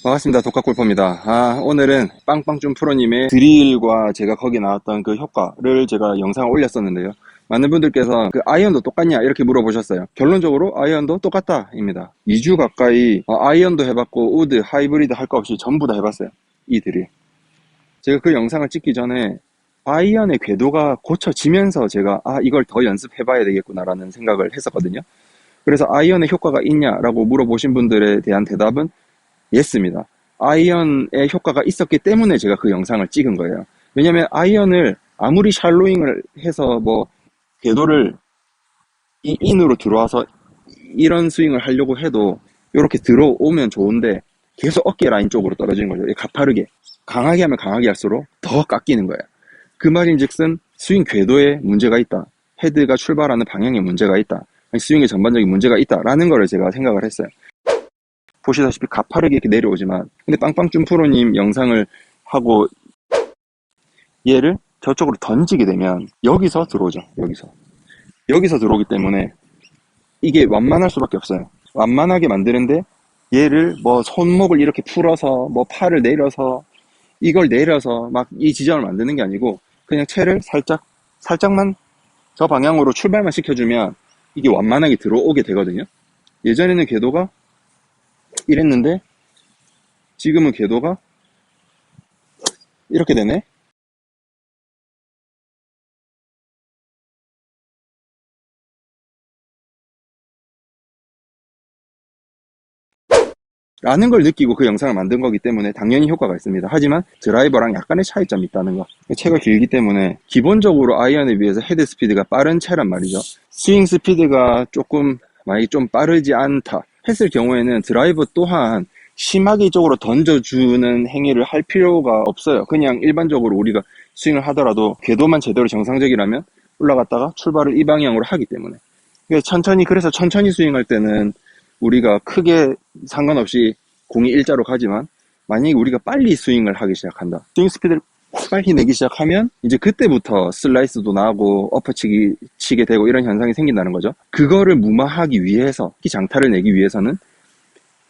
반갑습니다. 독학골퍼입니다. 아, 오늘은 빵빵준 프로님의 드릴과 제가 거기 나왔던 그 효과를 제가 영상을 올렸었는데요. 많은 분들께서 그 아이언도 똑같냐 이렇게 물어보셨어요. 결론적으로 아이언도 똑같다입니다. 2주 가까이 어, 아이언도 해봤고 우드, 하이브리드 할 거 없이 전부 다 해봤어요. 이 드릴. 제가 그 영상을 찍기 전에 아이언의 궤도가 고쳐지면서 제가 아 이걸 더 연습해봐야 되겠구나라는 생각을 했었거든요. 그래서 아이언의 효과가 있냐라고 물어보신 분들에 대한 대답은 예스입니다. 아이언의 효과가 있었기 때문에 제가 그 영상을 찍은 거예요. 왜냐면 아이언을 아무리 샬로잉을 해서 뭐 궤도를 이 인으로 들어와서 이런 스윙을 하려고 해도 이렇게 들어오면 좋은데 계속 어깨 라인 쪽으로 떨어지는 거죠. 가파르게 강하게 하면 강하게 할수록 더 깎이는 거예요. 그 말인즉슨 스윙 궤도에 문제가 있다. 헤드가 출발하는 방향에 문제가 있다. 스윙의 전반적인 문제가 있다라는 거를 제가 생각을 했어요. 보시다시피 가파르게 이렇게 내려오지만 근데 빵빵준 프로님 영상을 하고 얘를 저쪽으로 던지게 되면 여기서 들어오죠 여기서. 여기서 들어오기 때문에 이게 완만할 수밖에 없어요. 완만하게 만드는데 얘를 뭐 손목을 이렇게 풀어서 뭐 팔을 내려서 이걸 내려서 막 이 지점을 만드는 게 아니고 그냥 채를 살짝 살짝만 저 방향으로 출발만 시켜주면 이게 완만하게 들어오게 되거든요. 예전에는 궤도가 이랬는데 지금은 궤도가 이렇게 되네 라는 걸 느끼고 그 영상을 만든 거기 때문에 당연히 효과가 있습니다. 하지만 드라이버랑 약간의 차이점이 있다는 거. 채가 길기 때문에 기본적으로 아이언에 비해서 헤드 스피드가 빠른 채란 말이죠. 스윙 스피드가 조금 만약에 좀 빠르지 않다 했을 경우에는 드라이버 또한 심하게 이쪽으로 던져주는 행위를 할 필요가 없어요. 그냥 일반적으로 우리가 스윙을 하더라도 궤도만 제대로 정상적이라면 올라갔다가 출발을 이 방향으로 하기 때문에. 천천히, 그래서 천천히 스윙할 때는 우리가 크게 상관없이 공이 일자로 가지만 만약에 우리가 빨리 스윙을 하기 시작한다. 스윙 스피드를 빨리 내기 시작하면 이제 그때부터 슬라이스도 나고 엎어치기 치게 되고 이런 현상이 생긴다는 거죠. 그거를 무마하기 위해서 이 장타를 내기 위해서는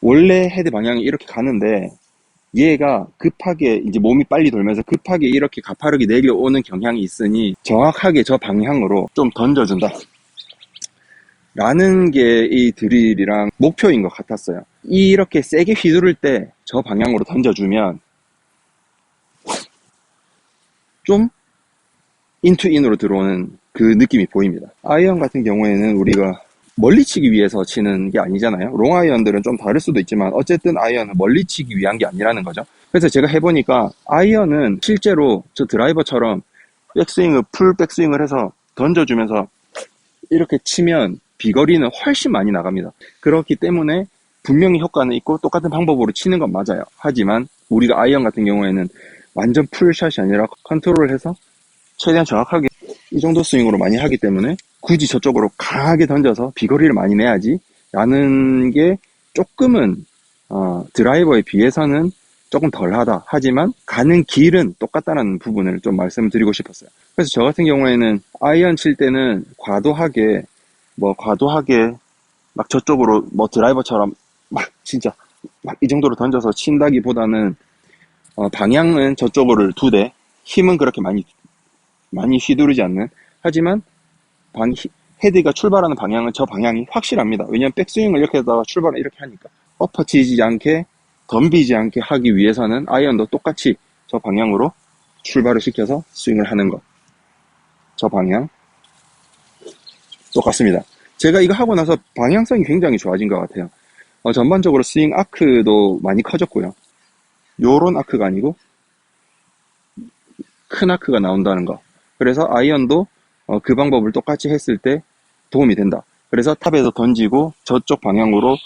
원래 헤드 방향이 이렇게 가는데 얘가 급하게 이제 몸이 빨리 돌면서 급하게 이렇게 가파르게 내려오는 경향이 있으니 정확하게 저 방향으로 좀 던져준다. 라는 게 이 드릴이랑 목표인 것 같았어요. 이렇게 세게 휘두를 때 저 방향으로 던져주면 좀 인투 인으로 들어오는 그 느낌이 보입니다. 아이언 같은 경우에는 우리가 멀리 치기 위해서 치는 게 아니잖아요. 롱 아이언들은 좀 다를 수도 있지만 어쨌든 아이언은 멀리 치기 위한 게 아니라는 거죠. 그래서 제가 해보니까 아이언은 실제로 저 드라이버처럼 백스윙을 풀 백스윙을 해서 던져주면서 이렇게 치면 비거리는 훨씬 많이 나갑니다. 그렇기 때문에 분명히 효과는 있고 똑같은 방법으로 치는 건 맞아요. 하지만 우리가 아이언 같은 경우에는 완전 풀샷이 아니라 컨트롤을 해서 최대한 정확하게 이 정도 스윙으로 많이 하기 때문에 굳이 저쪽으로 강하게 던져서 비거리를 많이 내야지 라는 게 조금은 어, 드라이버에 비해서는 조금 덜하다. 하지만 가는 길은 똑같다는 부분을 좀 말씀드리고 싶었어요. 그래서 저 같은 경우에는 아이언 칠 때는 과도하게 뭐 과도하게 막 저쪽으로 뭐 드라이버처럼 막 진짜 막 이 정도로 던져서 친다기보다는 어, 방향은 저쪽으로 두 대, 힘은 그렇게 많이, 많이 휘두르지 않는. 하지만, 방, 헤드가 출발하는 방향은 저 방향이 확실합니다. 왜냐면 백스윙을 이렇게 하다가 출발을 이렇게 하니까. 엎어치지 않게, 덤비지 않게 하기 위해서는 아이언도 똑같이 저 방향으로 출발을 시켜서 스윙을 하는 것. 저 방향. 똑같습니다. 제가 이거 하고 나서 방향성이 굉장히 좋아진 것 같아요. 어, 전반적으로 스윙 아크도 많이 커졌고요. 요런 아크가 아니고 큰 아크가 나온다는 거. 그래서 아이언도 어, 그 방법을 똑같이 했을 때 도움이 된다. 그래서 탑에서 던지고 저쪽 방향으로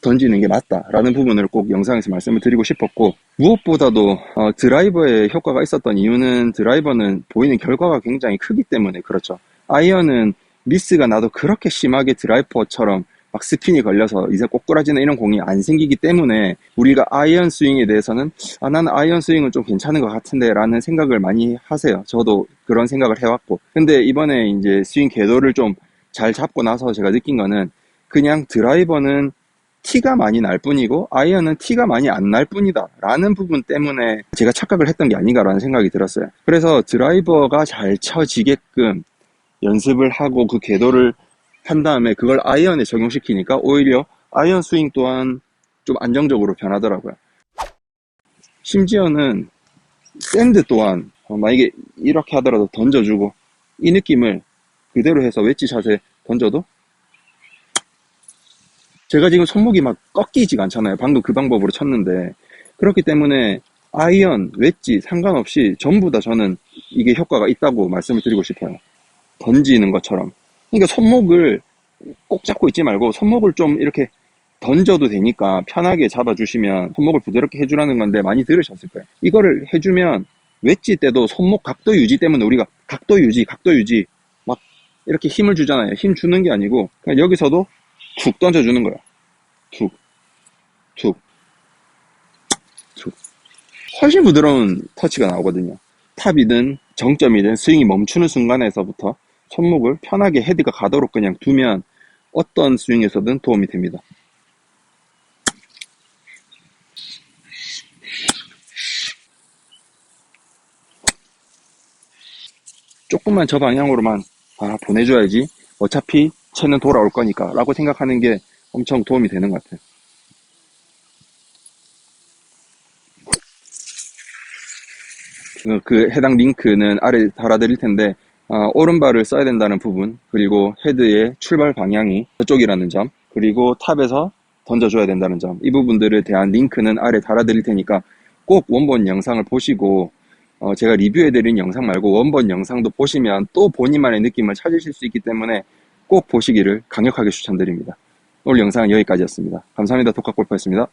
던지는 게 맞다라는 부분을 꼭 영상에서 말씀을 드리고 싶었고 무엇보다도 어, 드라이버에 효과가 있었던 이유는 드라이버는 보이는 결과가 굉장히 크기 때문에 그렇죠. 아이언은 미스가 나도 그렇게 심하게 드라이버처럼 막 스핀이 걸려서 이제 꼬꾸라지는 이런 공이 안 생기기 때문에 우리가 아이언 스윙에 대해서는 아 나는 아이언 스윙은 좀 괜찮은 것 같은데 라는 생각을 많이 하세요. 저도 그런 생각을 해왔고. 근데 이번에 이제 스윙 궤도를 좀 잘 잡고 나서 제가 느낀 거는 그냥 드라이버는 티가 많이 날 뿐이고 아이언은 티가 많이 안 날 뿐이다 라는 부분 때문에 제가 착각을 했던 게 아닌가라는 생각이 들었어요. 그래서 드라이버가 잘 쳐지게끔 연습을 하고 그 궤도를 한 다음에 그걸 아이언에 적용시키니까 오히려 아이언 스윙 또한 좀 안정적으로 변하더라고요 심지어는 샌드 또한 어, 만약에 이렇게 하더라도 던져주고 이 느낌을 그대로 해서 웨지 샷에 던져도 제가 지금 손목이 막 꺾이지가 않잖아요. 방금 그 방법으로 쳤는데 그렇기 때문에 아이언, 웨지 상관없이 전부 다 저는 이게 효과가 있다고 말씀을 드리고 싶어요. 던지는 것처럼. 그러니까 손목을 꼭 잡고 있지 말고 손목을 좀 이렇게 던져도 되니까 편하게 잡아주시면 손목을 부드럽게 해주라는 건데 많이 들으셨을 거예요. 이거를 해주면 웨지 때도 손목 각도 유지 때문에 우리가 각도 유지, 각도 유지 막 이렇게 힘을 주잖아요. 힘 주는 게 아니고 그냥 여기서도 툭 던져주는 거야. 툭, 툭, 툭. 훨씬 부드러운 터치가 나오거든요. 탑이든 정점이든 스윙이 멈추는 순간에서부터 손목을 편하게 헤드가 가도록 그냥 두면 어떤 스윙에서든 도움이 됩니다. 조금만 저 방향으로만 아, 보내줘야지. 어차피 채는 돌아올 거니까 라고 생각하는 게 엄청 도움이 되는 것 같아요. 그- 그 해당 링크는 아래 달아드릴 텐데 아, 오른발을 써야 된다는 부분 그리고 헤드의 출발 방향이 저쪽이라는 점 그리고 탑에서 던져줘야 된다는 점 이 부분들에 대한 링크는 아래 달아드릴 테니까 꼭 원본 영상을 보시고 어, 제가 리뷰해드린 영상 말고 원본 영상도 보시면 또 본인만의 느낌을 찾으실 수 있기 때문에 꼭 보시기를 강력하게 추천드립니다. 오늘 영상은 여기까지였습니다. 감사합니다. 독학골프였습니다.